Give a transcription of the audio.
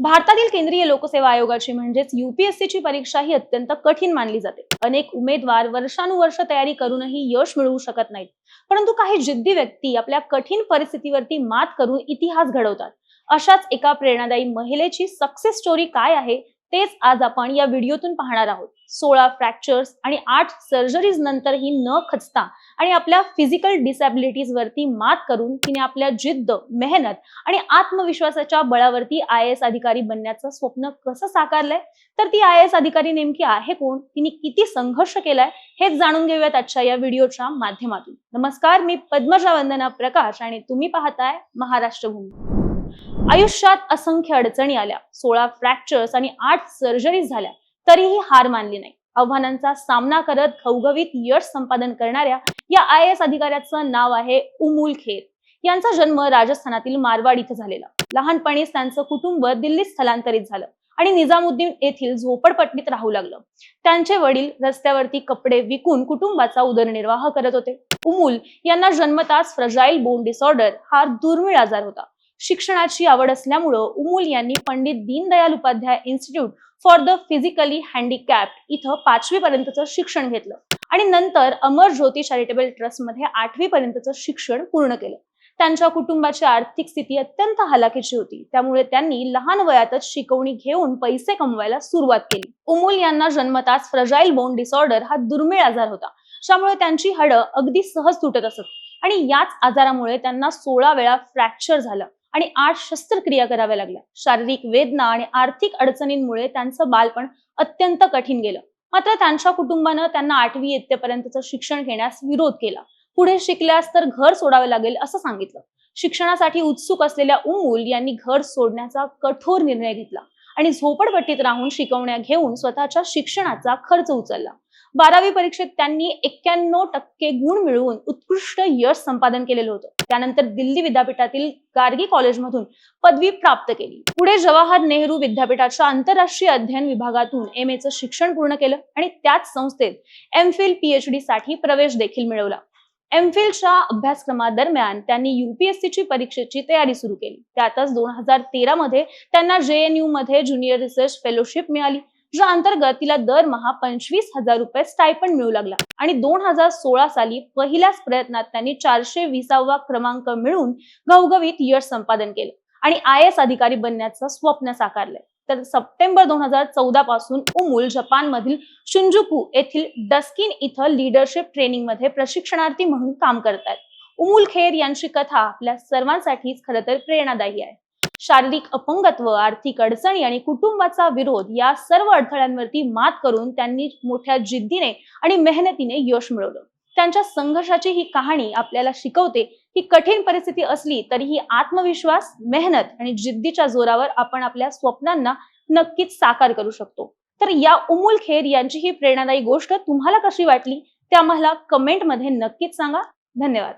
भारतातील केंद्रीय लोकसेवा आयोगाची म्हणजेच युपीएससीची परीक्षा ही अत्यंत कठीण मानली जाते. अनेक उमेदवार वर्षानुवर्ष तयारी करूनही यश मिळवू शकत नाहीत. परंतु काही जिद्दी व्यक्ती आपल्या कठीण परिस्थितीवरती मात करून इतिहास घडवतात. अशाच एका प्रेरणादायी महिलेची सक्सेस स्टोरी काय आहे? तेच आज आपण या व्हिडिओतून पाहणार आहोत. सोळा फ्रॅक्चर्स आणि आठ सर्जरीज नंतरही न खचता आणि आपल्या फिजिकल डिसॅबिलिटीज वरती मात करून तिने आपल्या जिद्द मेहनत आणि आत्मविश्वासाच्या बळावरती आय एस अधिकारी बनण्याचं स्वप्न कसं साकारलंय? तर ती आय एस अधिकारी नेमकी आहे कोण? तिने किती संघर्ष केलाय? हेच जाणून घेऊयात आजच्या या व्हिडिओच्या माध्यमातून. नमस्कार मी पद्मजा वंदना प्रकाश आणि तुम्ही पाहताय महाराष्ट्र भूमी आयुष्यात असंख्य अडचणी आल्या. सोळा फ्रॅक्चर्स आणि आठ सर्जरीज झाल्या. तरीही हार मानली नाही. आव्हानांचा सामना करत घवघवीत यश संपादन करणाऱ्या या आय एस अधिकाऱ्याचं नाव आहे उमुल खेर. यांचा जन्म राजस्थानातील मारवाड इथं झालेला. लहानपणीच त्यांचं कुटुंब दिल्लीत स्थलांतरित झालं आणि निजामुद्दीन येथील झोपडपट्टीत राहू लागलं. त्यांचे वडील रस्त्यावरती कपडे विकून कुटुंबाचा उदरनिर्वाह करत होते. उमूल यांना जन्मताच फ्रजाईल बोन डिसऑर्डर हा दुर्मिळ आजार होता. शिक्षणाची आवड असल्यामुळं उमूल यांनी Pandit Deendayal Upadhyay institute for the physically handicapped इथं पाचवी पर्यंतचं शिक्षण घेतलं. आणि नंतर अमर ज्योती चॅरिटेबल ट्रस्टमध्ये आठवी पर्यंतचं शिक्षण पूर्ण केलं. त्यांच्या कुटुंबाची आर्थिक स्थिती अत्यंत हलाखीची होती. त्यामुळे त्यांनी लहान वयातच शिकवणी घेऊन पैसे कमवायला सुरुवात केली. उमूल यांना जन्मताच फ्रजाईल बोन डिसऑर्डर हा दुर्मिळ आजार होता. त्यामुळे त्यांची हडं अगदी सहज तुटत असत. आणि याच आजारामुळे त्यांना सोळा वेळा फ्रॅक्चर झालं. आणि आठ शस्त्रक्रिया कराव्या लागल्या. शारीरिक वेदना आणि आर्थिक अडचणींमुळे त्यांचं बालपण अत्यंत कठीण गेलं. मात्र त्यांच्या कुटुंबानं त्यांना आठवी इयत्तेपर्यंतचं शिक्षण घेण्यास विरोध केला. पुढे शिकल्यास तर घर सोडावे लागेल असं सांगितलं. शिक्षणासाठी उत्सुक असलेल्या उमूल यांनी घर सोडण्याचा कठोर निर्णय घेतला आणि झोपडपट्टीत राहून शिकवण्या घेऊन स्वतःच्या शिक्षणाचा खर्च उचलला. बारावी परीक्षेत त्यांनी एक्क्याण्णव टक्के गुण मिळवून उत्कृष्ट यश संपादन केलेलं होतं. त्यानंतर दिल्ली विद्यापीठातील गार्गी कॉलेजमधून पदवी प्राप्त केली. पुढे जवाहर नेहरू विद्यापीठाच्या आंतरराष्ट्रीय अध्ययन विभागातून एम एचं शिक्षण पूर्ण केलं आणि त्याच संस्थेत एम फिल पीएचडी साठी प्रवेश देखील मिळवला. एम फिलच्या अभ्यासक्रमादरम्यान त्यांनी युपीएससीची परीक्षेची तयारी सुरू केली. त्यातच दोन हजार तेरा मध्ये त्यांना जेएनयू मध्ये ज्युनियर रिसर्च फेलोशिप मिळाली. ज्या अंतर्गत तिला दरमहा पंचवीस हजार रुपये स्टायपंड मिळू लागला. आणि दोन हजार सोळा साली पहिल्याच प्रयत्नात त्यांनी चारशे विसावा क्रमांक मिळवून घवघवीत यश संपादन केलं. आणि आय एस अधिकारी बनण्याचं स्वप्न साकारलंय. तर सप्टेंबर दोन हजार चौदा पासून उमूल जपानमधील शुंजुकू येथील डस्किन इथं लिडरशिप ट्रेनिंगमध्ये प्रशिक्षणार्थी म्हणून काम करतात उमूल खेर यांची कथा आपल्या सर्वांसाठीच खरं तर प्रेरणादायी आहे. शारीरिक अपंगत्व आर्थिक अडचणी आणि कुटुंबाचा विरोध या सर्व अडथळ्यांवरती मात करून त्यांनी मोठ्या जिद्दीने आणि मेहनतीने यश मिळवलं. त्यांच्या संघर्षाची ही कहाणी आपल्याला शिकवते की कठीण परिस्थिती असली तरीही आत्मविश्वास मेहनत आणि जिद्दीच्या जोरावर आपण आपल्या स्वप्नांना नक्कीच साकार करू शकतो. तर या उमूल खेर यांची ही प्रेरणादायी गोष्ट तुम्हाला कशी वाटली ते आम्हाला कमेंटमध्ये नक्कीच सांगा. धन्यवाद.